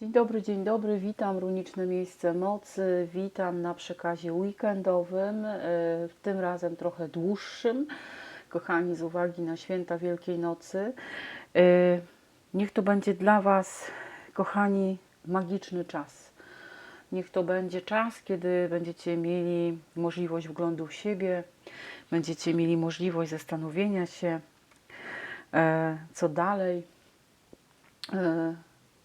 Dzień dobry, dzień dobry, witam Runiczne Miejsce Mocy, witam na przekazie weekendowym, e, tym razem trochę dłuższym, kochani, z uwagi na święta Wielkiej Nocy. E, Niech to będzie dla Was, kochani, magiczny czas. Niech to będzie czas, kiedy będziecie mieli możliwość wglądu w siebie, będziecie mieli możliwość zastanowienia się, e, co dalej,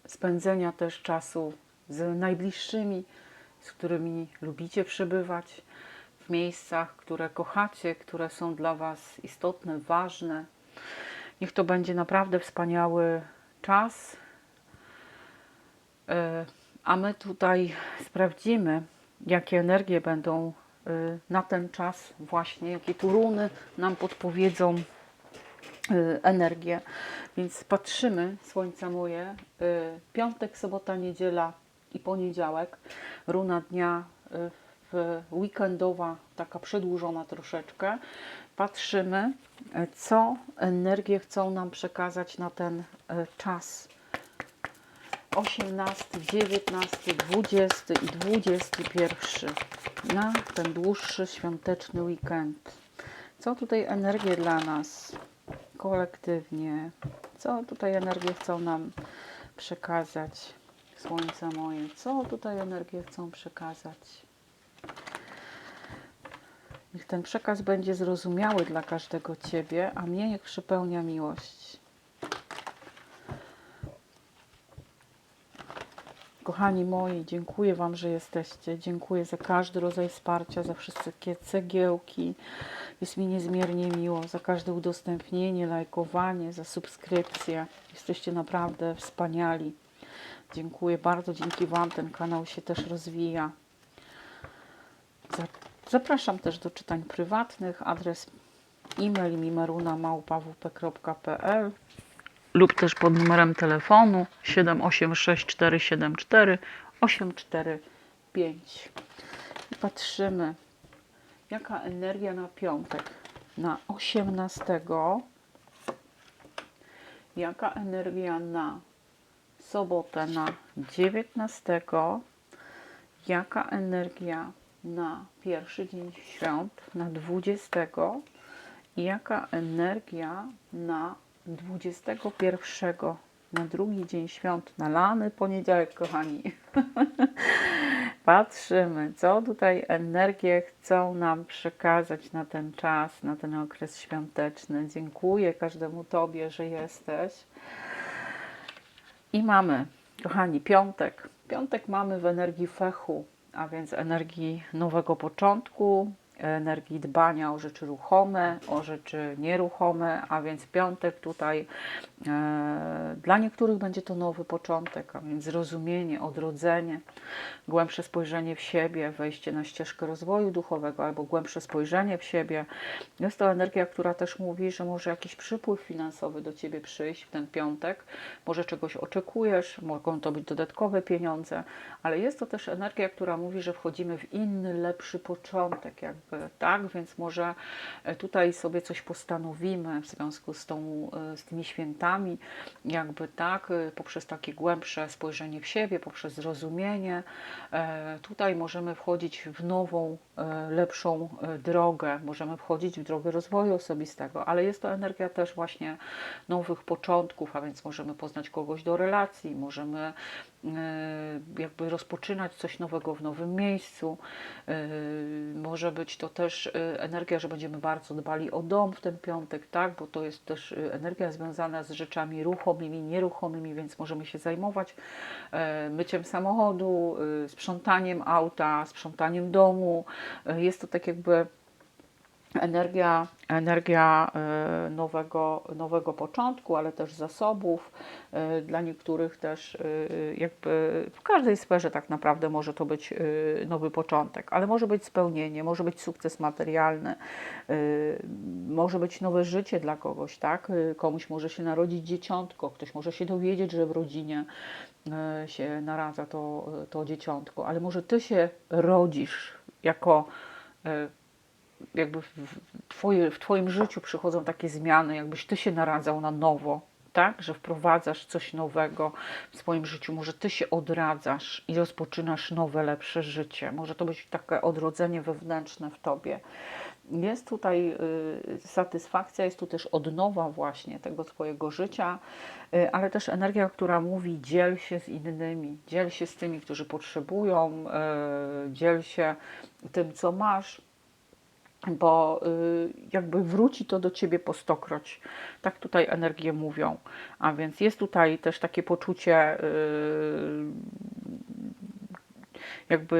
spędzenia też czasu z najbliższymi, z którymi lubicie przebywać, w miejscach, które kochacie, które są dla Was istotne, ważne. Niech to będzie naprawdę wspaniały czas. E, A my tutaj sprawdzimy, jakie energie będą e, na ten czas, właśnie, jakie tu runy nam podpowiedzą energię. Więc patrzymy, słońca moje, y, piątek, sobota, niedziela i poniedziałek, runa dnia y, weekendowa, taka przedłużona troszeczkę. Patrzymy, y, co energie chcą nam przekazać na ten y, czas. 18, 19, 20 i 21 na ten dłuższy świąteczny weekend. Co tutaj energie dla nas kolektywnie? Co tutaj energie chcą nam przekazać? Słońce moje, co tutaj energie chcą przekazać? Niech ten przekaz będzie zrozumiały dla każdego Ciebie, a mnie niech przepełnia miłość. Kochani moi, dziękuję Wam, że jesteście. Dziękuję za każdy rodzaj wsparcia, za wszystkie cegiełki. Jest mi niezmiernie miło za każde udostępnienie, lajkowanie, za subskrypcję. Jesteście naprawdę wspaniali. Dziękuję bardzo. Dzięki Wam ten kanał się też rozwija. Za- Zapraszam też do czytań prywatnych. Adres e-mail mimaruna.małpawp.pl lub też pod numerem telefonu 786 845. I patrzymy, jaka energia na piątek, na 18, jaka energia na sobotę, na 19, jaka energia na pierwszy dzień świąt, na 20 i jaka energia na 21 na drugi dzień świąt, na lany poniedziałek, kochani. Patrzymy, co tutaj energie chcą nam przekazać na ten czas, na ten okres świąteczny. Dziękuję każdemu Tobie, że jesteś. I mamy, kochani, piątek. Piątek mamy w energii fechu, a więc energii nowego początku, energii dbania o rzeczy ruchome, o rzeczy nieruchome, a więc piątek tutaj e, dla niektórych będzie to nowy początek, a więc zrozumienie, odrodzenie, głębsze spojrzenie w siebie, wejście na ścieżkę rozwoju duchowego albo głębsze spojrzenie w siebie. Jest to energia, która też mówi, że może jakiś przypływ finansowy do Ciebie przyjść w ten piątek, może czegoś oczekujesz, mogą to być dodatkowe pieniądze, ale jest to też energia, która mówi, że wchodzimy w inny, lepszy początek, jakby tak, więc może e, tutaj sobie coś postanowimy w związku z, tą, e, z tymi świętami, jakby tak, e, poprzez takie głębsze spojrzenie w siebie, poprzez zrozumienie. Tutaj możemy wchodzić w nową, lepszą e, drogę, możemy wchodzić w drogę rozwoju osobistego, ale jest to energia też właśnie nowych początków, a więc możemy poznać kogoś do relacji, możemy e, jakby rozpoczynać coś nowego w nowym miejscu. E, Może być to też e, energia, że będziemy bardzo dbali o dom w ten piątek, tak, bo to jest też e, energia związana z rzeczami ruchomymi, nieruchomymi, więc możemy się zajmować e, myciem samochodu, e, sprzątaniem auta, sprzątaniem domu. Jest to tak jakby energia, energia e, nowego, nowego początku, ale też zasobów. E, Dla niektórych też e, jakby w każdej sferze tak naprawdę może to być nowy początek, ale może być spełnienie, może być sukces materialny, może być nowe życie dla kogoś, tak? Komuś może się narodzić dzieciątko, ktoś może się dowiedzieć, że w rodzinie się naradza to, to dzieciątko, ale może ty się rodzisz jako e, jakby w, twoje, w Twoim życiu przychodzą takie zmiany, jakbyś Ty się naradzał na nowo, tak? Że wprowadzasz coś nowego w swoim życiu. Może ty się odradzasz i rozpoczynasz nowe, lepsze życie. Może to być takie odrodzenie wewnętrzne w tobie. Jest tutaj y, satysfakcja, jest tu też odnowa właśnie tego swojego życia, y, ale też energia, która mówi dziel się z innymi, dziel się z tymi, którzy potrzebują, y, dziel się tym, co masz, bo jakby wróci to do ciebie po stokroć. Tak tutaj energie mówią. A więc jest tutaj też takie poczucie jakby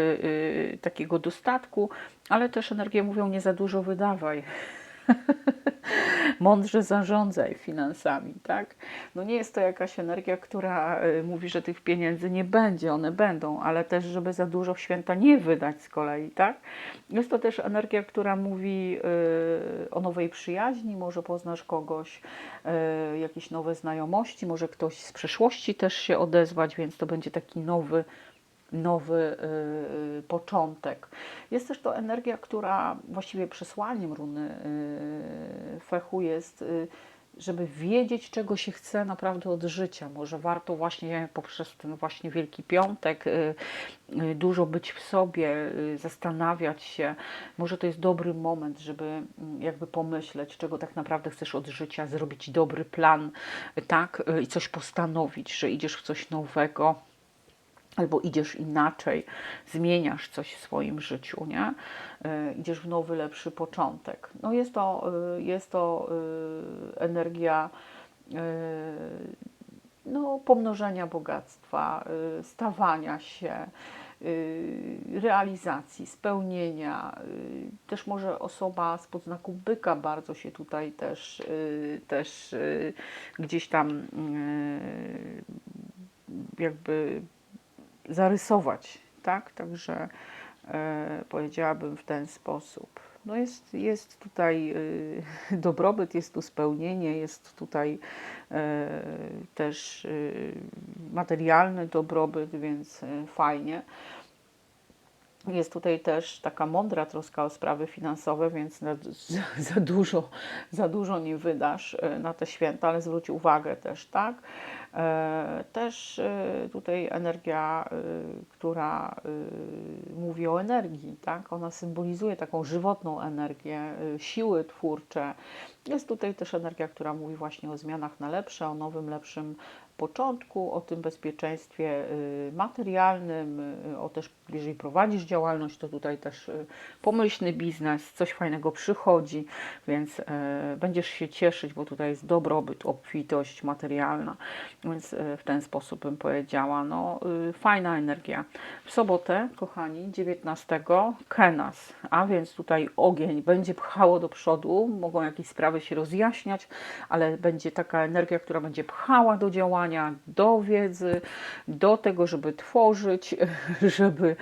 y, takiego dostatku, ale też energie mówią nie za dużo wydawaj. Mądrze zarządzaj finansami, tak? No nie jest to jakaś energia, która y, mówi, że tych pieniędzy nie będzie, one będą, ale też, żeby za dużo w święta nie wydać z kolei, tak? Jest to też energia, która mówi y, o nowej przyjaźni, może poznasz kogoś, y, jakieś nowe znajomości, może ktoś z przeszłości też się odezwać, więc to będzie taki nowy nowy y, y, początek. Jest też to energia, która właściwie przesłaniem runy y, fechu jest, żeby wiedzieć, czego się chce naprawdę od życia. Może warto właśnie poprzez ten właśnie Wielki Piątek dużo być w sobie, zastanawiać się. Może to jest dobry moment, żeby mm, jakby pomyśleć, czego tak naprawdę chcesz od życia, zrobić dobry plan, tak, i coś postanowić, że idziesz w coś nowego albo idziesz inaczej, zmieniasz coś w swoim życiu, nie? Y, Idziesz w nowy, lepszy początek. No jest to, y, jest to y, energia no, pomnożenia bogactwa, stawania się, realizacji, spełnienia. Też może osoba z podznaku byka bardzo się tutaj też, też gdzieś tam jakby zarysować, tak? Także e, powiedziałabym w ten sposób. No jest, jest tutaj y, dobrobyt, jest tu spełnienie, jest tutaj e, też y, materialny dobrobyt, więc e, fajnie. Jest tutaj też taka mądra troska o sprawy finansowe, więc na, za, za, dużo, za dużo nie wydasz e, na te święta, ale zwróć uwagę też, tak? E, Też e, tutaj energia, e, która mówi o energii, tak? Ona symbolizuje taką żywotną energię, siły twórcze. Jest tutaj też energia, która mówi właśnie o zmianach na lepsze, o nowym, lepszym początku, o tym bezpieczeństwie y, materialnym, y, o też, jeżeli prowadzisz działalność, to tutaj też y, pomyślny biznes, coś fajnego przychodzi, więc będziesz się cieszyć, bo tutaj jest dobrobyt, obfitość materialna, więc w ten sposób bym powiedziała, no fajna energia. W sobotę, kochani, 19 Kenas, a więc tutaj ogień będzie pchało do przodu, mogą jakieś sprawy się rozjaśniać, ale będzie taka energia, która będzie pchała do działania, do wiedzy, do tego, żeby tworzyć, żeby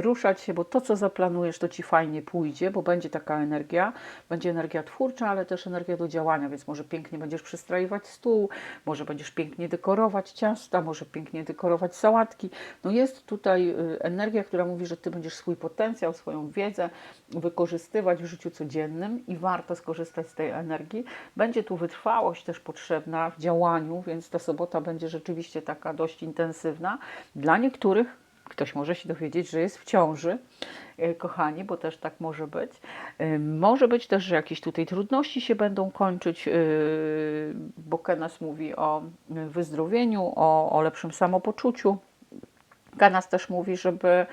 ruszać się, bo to, co zaplanujesz, to ci fajnie pójdzie, bo będzie taka energia, będzie energia twórcza, ale też energia do działania, więc może pięknie będziesz przystraiwać stół, może będziesz pięknie dekorować ciasta, może pięknie dekorować sałatki. No jest tutaj y, energia, która mówi, że ty będziesz swój potencjał, swoją wiedzę wykorzystywać w życiu codziennym i warto skorzystać z tej energii. Będzie tu wytrwałość też potrzebna w działaniu, więc ta sobota będzie rzeczywiście taka dość intensywna. Dla niektórych Ktoś może się dowiedzieć, że jest w ciąży, e, kochani, bo też tak może być. E, Może być też, że jakieś tutaj trudności się będą kończyć, e, bo Kenas mówi o wyzdrowieniu, o, o lepszym samopoczuciu. Kenas też mówi, żeby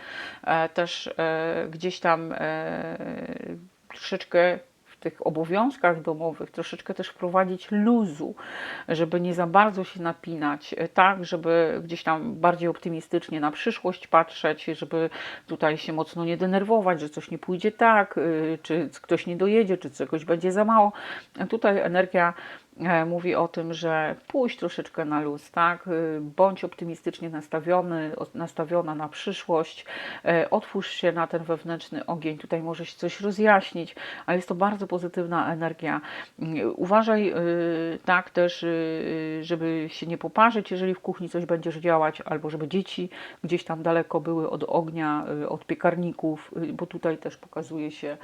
też gdzieś tam troszeczkę tych obowiązkach domowych troszeczkę też wprowadzić luzu, żeby nie za bardzo się napinać, e, tak, żeby gdzieś tam bardziej optymistycznie na przyszłość patrzeć, żeby tutaj się mocno nie denerwować, że coś nie pójdzie tak, y, czy ktoś nie dojedzie, czy czegoś będzie za mało. Tutaj energia mówi o tym, że pójść troszeczkę na luz, tak? Y, Bądź optymistycznie nastawiony, nastawiona na przyszłość, e, otwórz się na ten wewnętrzny ogień, tutaj może się coś rozjaśnić, a jest to bardzo pozytywna energia. Uważaj tak też, żeby się nie poparzyć, jeżeli w kuchni coś będziesz działać, albo żeby dzieci gdzieś tam daleko były od ognia, od piekarników, bo tutaj też pokazuje się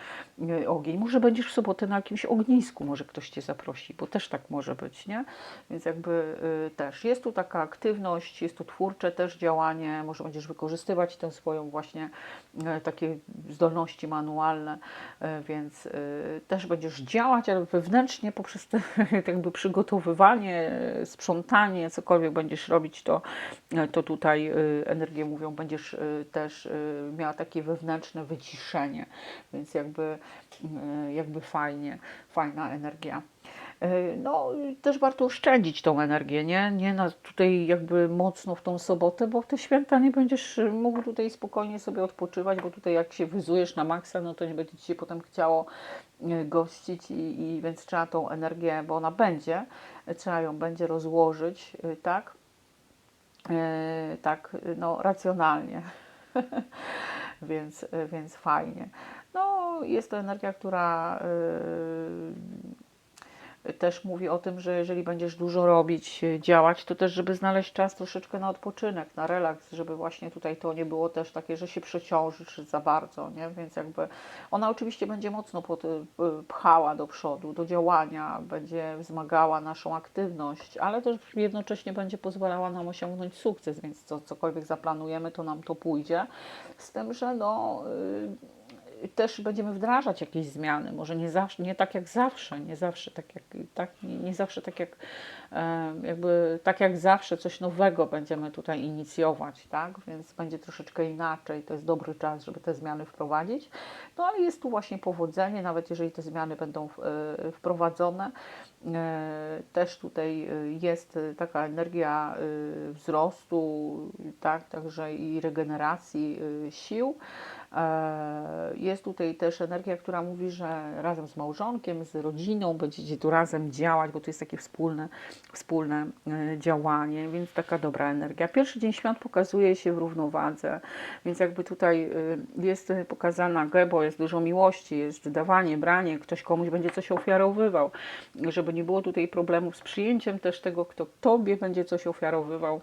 ogień. Może będziesz w sobotę na jakimś ognisku, może ktoś Cię zaprosi, bo też tak tak może być, nie? Więc jakby y, też jest tu taka aktywność, jest tu twórcze też działanie, może będziesz wykorzystywać tę swoją właśnie y, takie zdolności manualne, y, więc też będziesz działać, ale wewnętrznie poprzez te, jakby przygotowywanie, sprzątanie, cokolwiek będziesz robić, to, to tutaj energie mówią, będziesz też miała takie wewnętrzne wyciszenie, więc jakby, jakby fajnie, fajna energia. Y, No, też warto oszczędzić tą energię, nie? Nie na tutaj jakby mocno w tą sobotę, bo w te święta nie będziesz mógł tutaj spokojnie sobie odpoczywać, bo tutaj jak się wyzujesz na maksa, no to nie będzie Ci się potem chciało y, gościć i, i więc trzeba tą energię, bo ona będzie, y, trzeba ją będzie rozłożyć, tak? Y, Tak, no racjonalnie. więc, więc fajnie. No, jest to energia, która też mówi o tym, że jeżeli będziesz dużo robić, y, działać, to też, żeby znaleźć czas troszeczkę na odpoczynek, na relaks, żeby właśnie tutaj to nie było też takie, że się przeciążysz za bardzo, nie? Więc jakby ona oczywiście będzie mocno y, pchała do przodu, do działania, będzie wzmagała naszą aktywność, ale też jednocześnie będzie pozwalała nam osiągnąć sukces, więc co, cokolwiek zaplanujemy, to nam to pójdzie. Z tym, że no, y, też będziemy wdrażać jakieś zmiany, może nie, zawsze, nie tak jak zawsze, nie zawsze tak jak, tak, nie, nie zawsze tak jak, e, jakby tak jak zawsze coś nowego będziemy tutaj inicjować, tak, więc będzie troszeczkę inaczej, to jest dobry czas, żeby te zmiany wprowadzić, no ale jest tu właśnie powodzenie, nawet jeżeli te zmiany będą e, wprowadzone, e, też tutaj jest taka energia wzrostu, tak, także i regeneracji sił, Jest tutaj też energia, która mówi, że razem z małżonkiem, z rodziną będziecie tu razem działać, bo to jest takie wspólne, wspólne e, działanie, więc taka dobra energia. Pierwszy dzień świąt pokazuje się w równowadze, więc jakby tutaj e, jest pokazana gebo, jest dużo miłości, jest dawanie, branie, ktoś komuś będzie coś ofiarowywał, żeby nie było tutaj problemów z przyjęciem też tego, kto tobie będzie coś ofiarowywał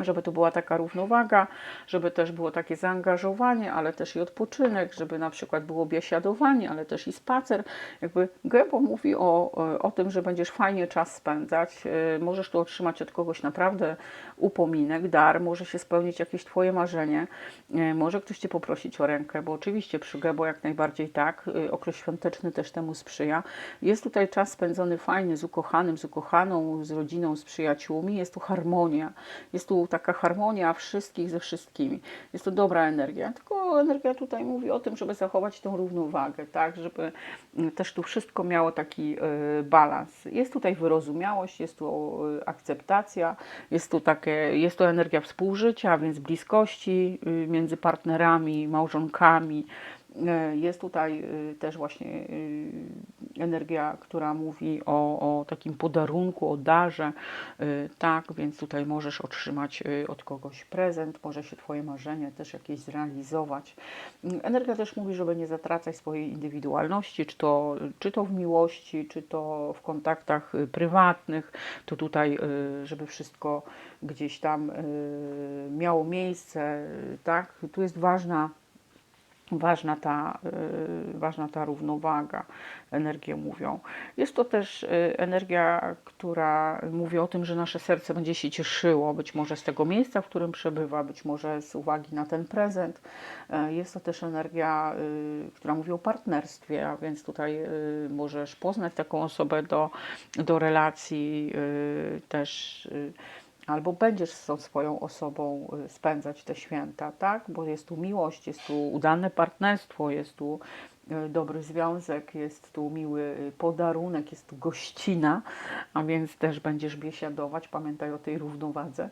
żeby to była taka równowaga, żeby też było takie zaangażowanie, ale też i odpoczynek, żeby na przykład było biesiadowanie, ale też i spacer. Jakby Gebo mówi o, o tym, że będziesz fajnie czas spędzać, yy, możesz tu otrzymać od kogoś naprawdę upominek, dar, może się spełnić jakieś Twoje marzenie, yy, może ktoś Cię poprosić o rękę, bo oczywiście przy Gebo jak najbardziej tak, yy, okres świąteczny też temu sprzyja. Jest tutaj czas spędzony fajnie z ukochanym, z ukochaną, z rodziną, z przyjaciółmi, jest tu harmonia, jest tu taka harmonia wszystkich ze wszystkimi. Jest to dobra energia, tylko energia tutaj mówi o tym, żeby zachować tą równowagę, tak, żeby mm, też tu wszystko miało taki y, balans. Jest tutaj wyrozumiałość, jest tu y, akceptacja, jest tu takie, jest to energia współżycia, więc bliskości y, między partnerami, małżonkami, jest tutaj też właśnie energia, która mówi o, o takim podarunku, o darze, y, tak, więc tutaj możesz otrzymać y, od kogoś prezent, może się Twoje marzenie też jakieś zrealizować. Mm, Energia też mówi, żeby nie zatracać swojej indywidualności, czy to, czy to w miłości, czy to w kontaktach y, prywatnych, to tutaj, y, żeby wszystko gdzieś tam y, miało miejsce, y, tak, tu jest ważna ważna ta, y, ważna ta równowaga, energię mówią. Jest to też y, energia, która mówi o tym, że nasze serce będzie się cieszyło, być może z tego miejsca, w którym przebywa, być może z uwagi na ten prezent. Y, Jest to też energia, która mówi o partnerstwie, a więc tutaj możesz poznać taką osobę do, do relacji też. Albo będziesz z tą swoją osobą y, spędzać te święta, tak? Bo jest tu miłość, jest tu udane partnerstwo, jest tu y, dobry związek, jest tu miły y, podarunek, jest tu gościna, a więc też będziesz biesiadować, pamiętaj o tej równowadze.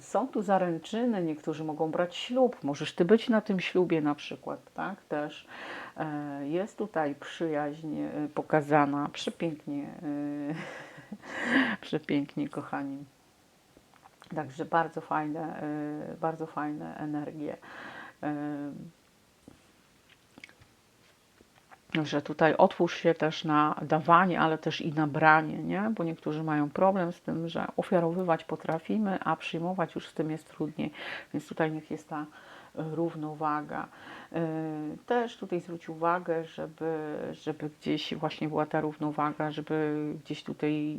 Są tu zaręczyny, niektórzy mogą brać ślub, możesz ty być na tym ślubie na przykład, tak? Też e, jest tutaj przyjaźń pokazana, przepięknie, przepięknie kochani. Także bardzo fajne, y, bardzo fajne energie. Y, że tutaj otwórz się też na dawanie, ale też i na branie, nie? bo niektórzy mają problem z tym, że ofiarowywać potrafimy, a przyjmować już z tym jest trudniej, więc tutaj niech jest ta równowaga. Yy, Też tutaj zwróć uwagę, żeby, żeby gdzieś właśnie była ta równowaga, żeby gdzieś tutaj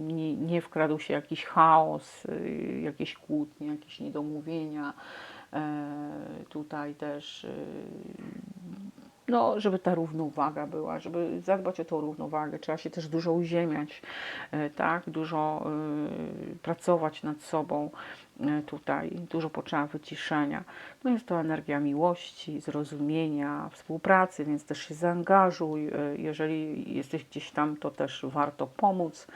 nie, nie wkradł się jakiś chaos, yy, jakieś kłótnie, jakieś niedomówienia. Yy, Tutaj też no, żeby ta równowaga była, żeby zadbać o tą równowagę, trzeba się też dużo uziemiać, tak, dużo y, pracować nad sobą y, tutaj, dużo potrzeba wyciszenia. No jest to energia miłości, zrozumienia, współpracy, więc też się zaangażuj. Y, Jeżeli jesteś gdzieś tam, to też warto pomóc.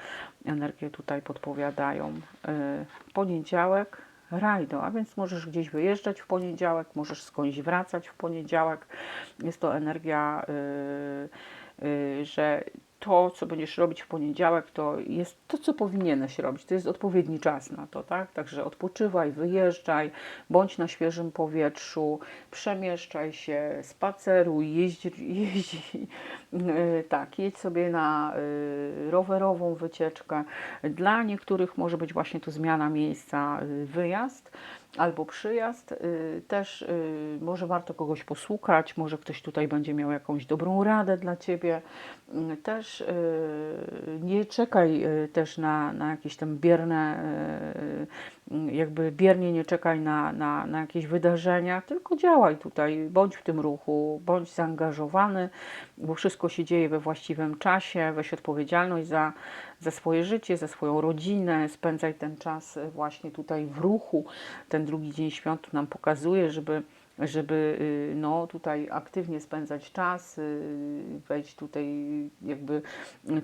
Energie tutaj podpowiadają. Y, Poniedziałek, rajdo, a więc możesz gdzieś wyjeżdżać w poniedziałek, możesz skądś wracać w poniedziałek. Jest to energia, yy, yy, że to, co będziesz robić w poniedziałek, to jest to, co powinieneś robić. To jest odpowiedni czas na to, tak? Także odpoczywaj, wyjeżdżaj, bądź na świeżym powietrzu, przemieszczaj się, spaceruj, jeźdź, tak, jedź sobie na yy, rowerową wycieczkę. Dla niektórych może być właśnie tu zmiana miejsca, yy, wyjazd albo przyjazd. Y, Też y, może warto kogoś posłuchać, może ktoś tutaj będzie miał jakąś dobrą radę dla Ciebie. Y, Też y, nie czekaj też na, na jakieś tam bierne, jakby biernie nie czekaj na, na, na jakieś wydarzenia, tylko działaj tutaj, bądź w tym ruchu, bądź zaangażowany, bo wszystko się dzieje we właściwym czasie, weź odpowiedzialność za, za swoje życie, za swoją rodzinę, spędzaj ten czas właśnie tutaj w ruchu. Ten drugi dzień świąt nam pokazuje, żeby żeby y, no, tutaj aktywnie spędzać czas, y, wejść tutaj jakby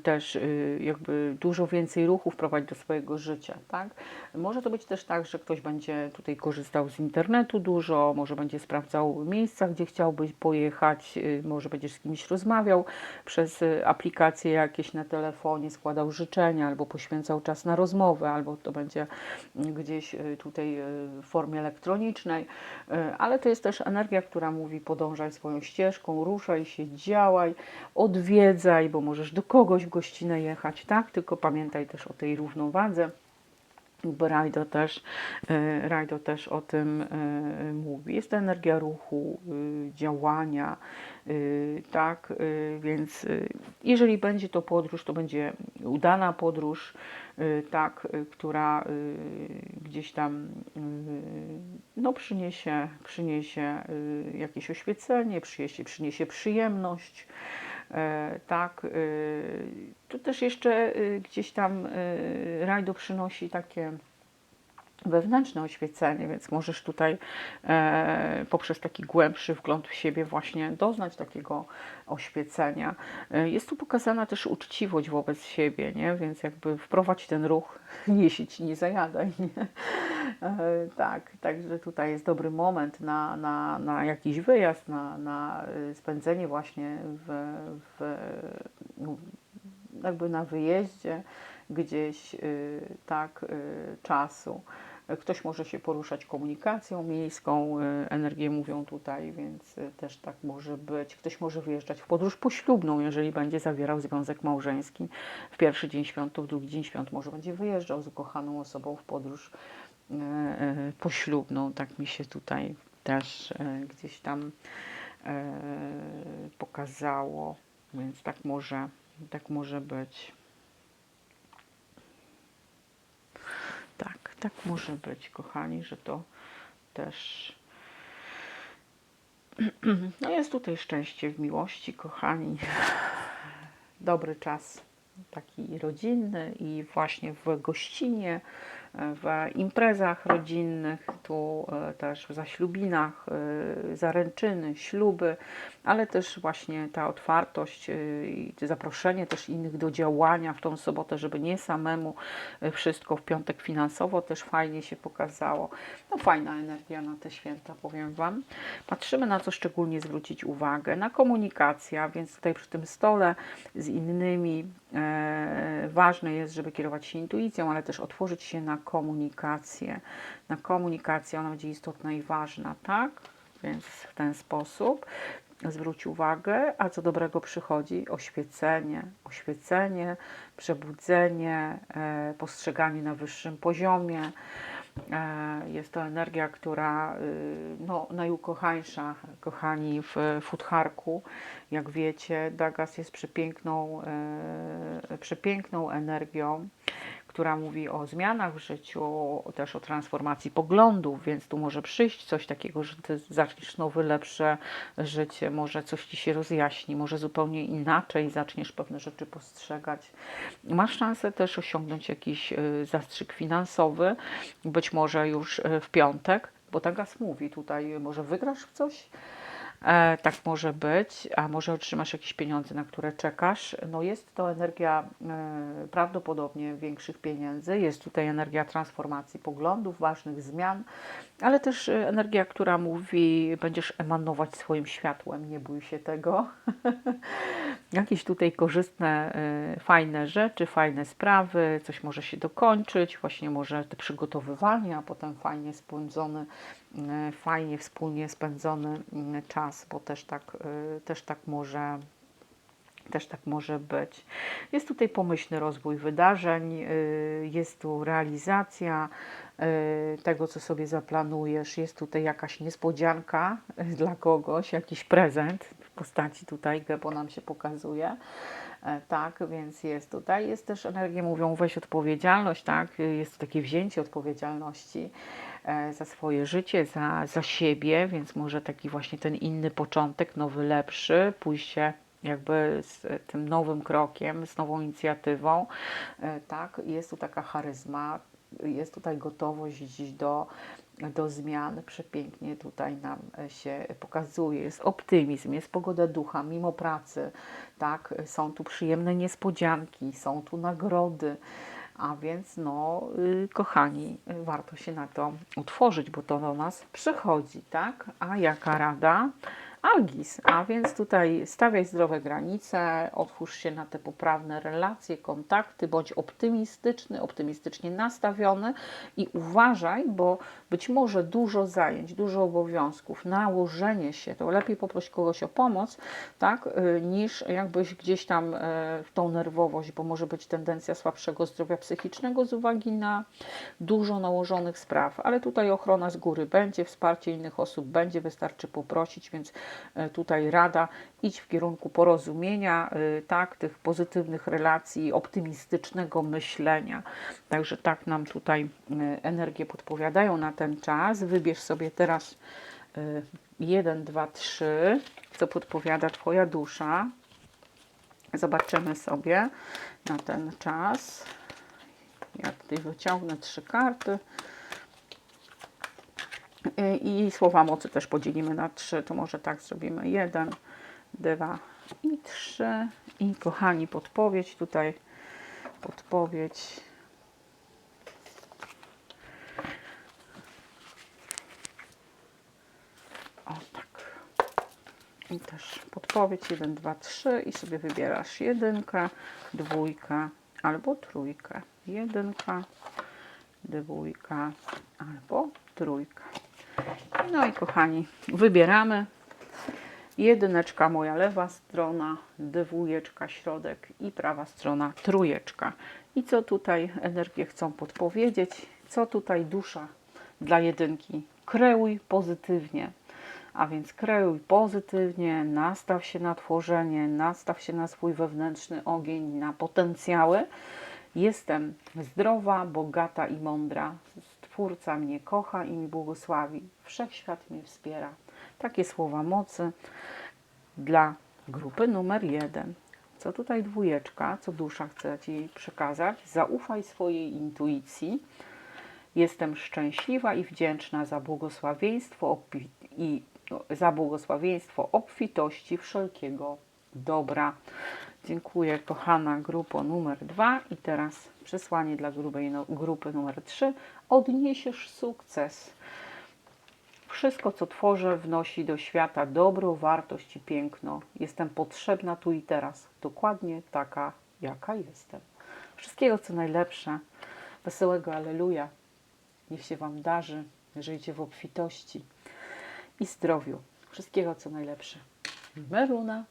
też y, jakby dużo więcej ruchu wprowadzić do swojego życia, tak? Może to być też tak, że ktoś będzie tutaj korzystał z internetu dużo, może będzie sprawdzał miejsca, gdzie chciałbyś pojechać, może będziesz z kimś rozmawiał przez aplikacje jakieś na telefonie, składał życzenia albo poświęcał czas na rozmowę, albo to będzie gdzieś tutaj w formie elektronicznej, ale to jest też energia, która mówi podążaj swoją ścieżką, ruszaj się, działaj, odwiedzaj, bo możesz do kogoś w gościnę jechać, tak? Tylko pamiętaj też o tej równowadze. Bo Rajdo też, e, Rajdo też o tym e, mówi. Jest to energia ruchu, y, działania, tak, więc jeżeli będzie to podróż, to będzie udana podróż, tak, która gdzieś tam no, przyniesie, przyniesie jakieś oświecenie, przyniesie, przyniesie przyjemność. E, tak, y, tu też jeszcze y, gdzieś tam rajdo przynosi takie wewnętrzne oświecenie, więc możesz tutaj e, poprzez taki głębszy wgląd w siebie właśnie doznać takiego oświecenia. E, jest tu pokazana też uczciwość wobec siebie, nie? więc jakby wprowadź ten ruch, nie sieć, nie zajadaj. Nie? E, tak, także tutaj jest dobry moment na, na, na jakiś wyjazd, na, na y, spędzenie właśnie w, w, no, jakby na wyjeździe gdzieś y, tak y, czasu. Ktoś może się poruszać komunikacją miejską, y, energię mówią tutaj, więc y, też tak może być. Ktoś może wyjeżdżać w podróż poślubną, jeżeli będzie zawierał związek małżeński. W pierwszy dzień świąt, to w drugi dzień świąt może będzie wyjeżdżał z ukochaną osobą w podróż y, poślubną. Tak mi się tutaj też gdzieś tam pokazało, więc tak może, tak może być. Tak, może być, kochani, że to też. No jest tutaj szczęście w miłości, kochani. Dobry czas, taki rodzinny i właśnie w gościnie, w imprezach rodzinnych, tu e, też w zaślubinach, e, zaręczyny, śluby, ale też właśnie ta otwartość e, i zaproszenie też innych do działania w tą sobotę, żeby nie samemu e, wszystko w piątek finansowo też fajnie się pokazało. No fajna energia na te święta, powiem Wam. Patrzymy na co szczególnie zwrócić uwagę. Na komunikację, więc tutaj przy tym stole z innymi e, ważne jest, żeby kierować się intuicją, ale też otworzyć się na komunikację. Na komunikację, ona będzie istotna i ważna, tak? Więc w ten sposób. Zwróć uwagę, a co dobrego przychodzi? Oświecenie, oświecenie, przebudzenie, e, postrzeganie na wyższym poziomie. E, Jest to energia, która y, no, najukochańsza, kochani, w futharku. Jak wiecie, Dagas jest przepiękną, e, przepiękną energią, która mówi o zmianach w życiu, też o transformacji poglądów, więc tu może przyjść coś takiego, że ty zaczniesz nowe, lepsze życie, może coś ci się rozjaśni, może zupełnie inaczej zaczniesz pewne rzeczy postrzegać. Masz szansę też osiągnąć jakiś y, zastrzyk finansowy, być może już y, w piątek, bo Dagas mówi tutaj, może wygrasz w coś, tak może być, a może otrzymasz jakieś pieniądze, na które czekasz. No jest to energia e, prawdopodobnie większych pieniędzy, jest tutaj energia transformacji poglądów, ważnych zmian, ale też e, energia, która mówi, będziesz emanować swoim światłem, nie bój się tego. Jakieś tutaj korzystne, e, fajne rzeczy, fajne sprawy, coś może się dokończyć, właśnie może te przygotowywania, a potem fajnie spędzony, e, fajnie wspólnie spędzony mm, czas, bo też tak, e, też tak może też tak może być. Jest tutaj pomyślny rozwój wydarzeń, jest tu realizacja tego, co sobie zaplanujesz, jest tutaj jakaś niespodzianka dla kogoś, jakiś prezent w postaci tutaj, Gebo nam się pokazuje. E, Tak, więc jest tutaj. Jest też energia, mówią, weź odpowiedzialność, tak? Jest to takie wzięcie odpowiedzialności e, za swoje życie, za, za siebie, więc może taki właśnie ten inny początek, nowy, lepszy, pójście jakby z tym nowym krokiem, z nową inicjatywą, e, tak, jest tu taka charyzma, jest tutaj gotowość do, do zmian, przepięknie tutaj nam się pokazuje, jest optymizm, jest pogoda ducha, mimo pracy, tak, są tu przyjemne niespodzianki, są tu nagrody, a więc no, y, kochani, y, warto się na to utworzyć, bo to do nas przychodzi, tak, a jaka rada? Algis, a więc tutaj stawiaj zdrowe granice, otwórz się na te poprawne relacje, kontakty, bądź optymistyczny, optymistycznie nastawiony i uważaj, bo być może dużo zajęć, dużo obowiązków, nałożenie się, to lepiej poproś kogoś o pomoc, tak, y, niż jakbyś gdzieś tam y, w tą nerwowość, bo może być tendencja słabszego zdrowia psychicznego z uwagi na dużo nałożonych spraw, ale tutaj ochrona z góry będzie, wsparcie innych osób będzie, wystarczy poprosić, więc tutaj rada idź w kierunku porozumienia, e, tak, tych pozytywnych relacji, optymistycznego myślenia. Także tak nam tutaj e, energie podpowiadają na ten czas. Wybierz sobie teraz 1, 2, 3, co podpowiada Twoja dusza. Zobaczymy sobie na ten czas. Ja tutaj wyciągnę trzy karty. I słowa mocy też podzielimy na trzy. To może tak zrobimy. Jeden, dwa i trzy. I kochani, podpowiedź tutaj. Podpowiedź. O tak. I też podpowiedź 1, 2, 3 i sobie wybierasz jedynkę, dwójkę albo trójkę. Jedynka, dwójka albo trójka. No i kochani, wybieramy. Jedyneczka moja lewa strona, dwójeczka środek i prawa strona trójeczka. I co tutaj energie chcą podpowiedzieć? Co tutaj dusza dla jedynki? Kreuj pozytywnie. A więc kreuj pozytywnie, nastaw się na tworzenie, nastaw się na swój wewnętrzny ogień, na potencjały. Jestem zdrowa, bogata i mądra. Stwórca mnie kocha i mi błogosławi. Wszechświat mnie wspiera. Takie słowa mocy dla grupy numer jeden. Co tutaj dwójeczka, co dusza chce Ci przekazać? Zaufaj swojej intuicji. Jestem szczęśliwa i wdzięczna za błogosławieństwo i za błogosławieństwo obfitości wszelkiego dobra. Dziękuję, kochana grupo numer dwa. I teraz przesłanie dla grubej, no, grupy numer trzy. Odniesiesz sukces. Wszystko, co tworzę, wnosi do świata dobro, wartość i piękno. Jestem potrzebna tu i teraz, dokładnie taka, jaka jestem. Wszystkiego, co najlepsze. Wesołego Aleluja. Niech się Wam darzy. Żyjcie w obfitości i zdrowiu. Wszystkiego, co najlepsze. Meruna.